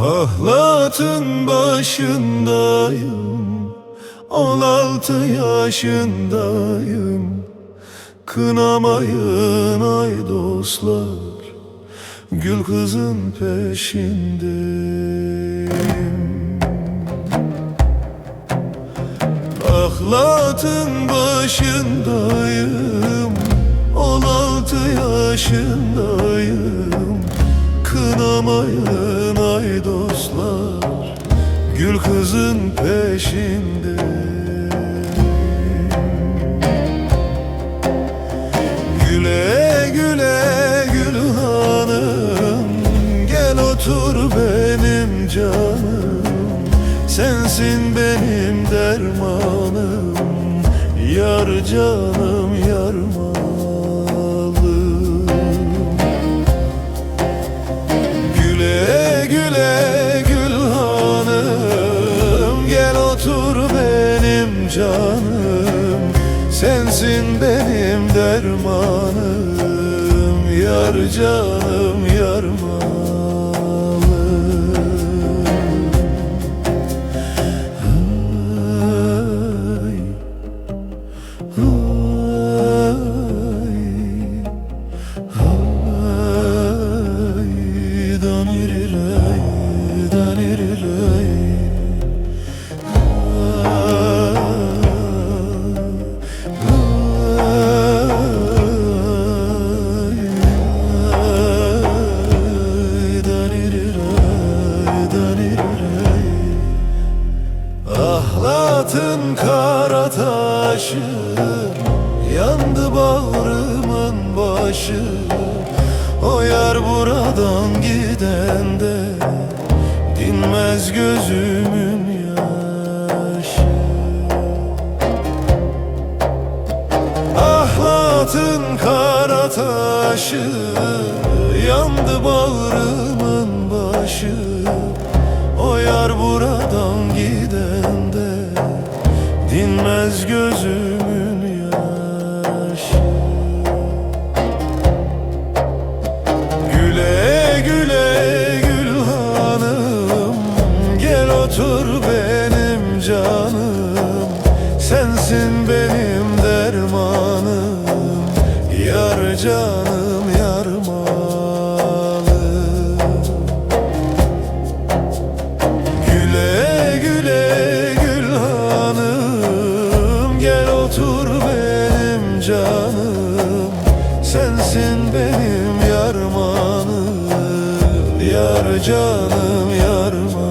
Ahlatın başındayım On altı yaşındayım. Kınamayın ay dostlar Gül kızın peşindeyim Ahlatın başındayım On altı yaşındayım. Kınamayın ay dostlar Gül kızın peşinde. Güle güle gül hanım Gel otur benim canım. Sensin benim dermanım Yar canım yar malım. Güle güle canım Sensin benim dermanım Yar canım yar malım Ay, ay, ay, daniriray, daniriray. Ahlatın kara taşı Yandı bağrımın başı. O yar buradan giden de Dinmez gözümün yaşı. Ahlatın kara taşı Yandı bağrımın başı. O yar buradan giden de Dinmez gözümün yaşı. Güle güle gül hanım Gel otur benim canım. Sensin benim dermanım Yar canım canım Sensin benim yarmanım Yar canım yarmanım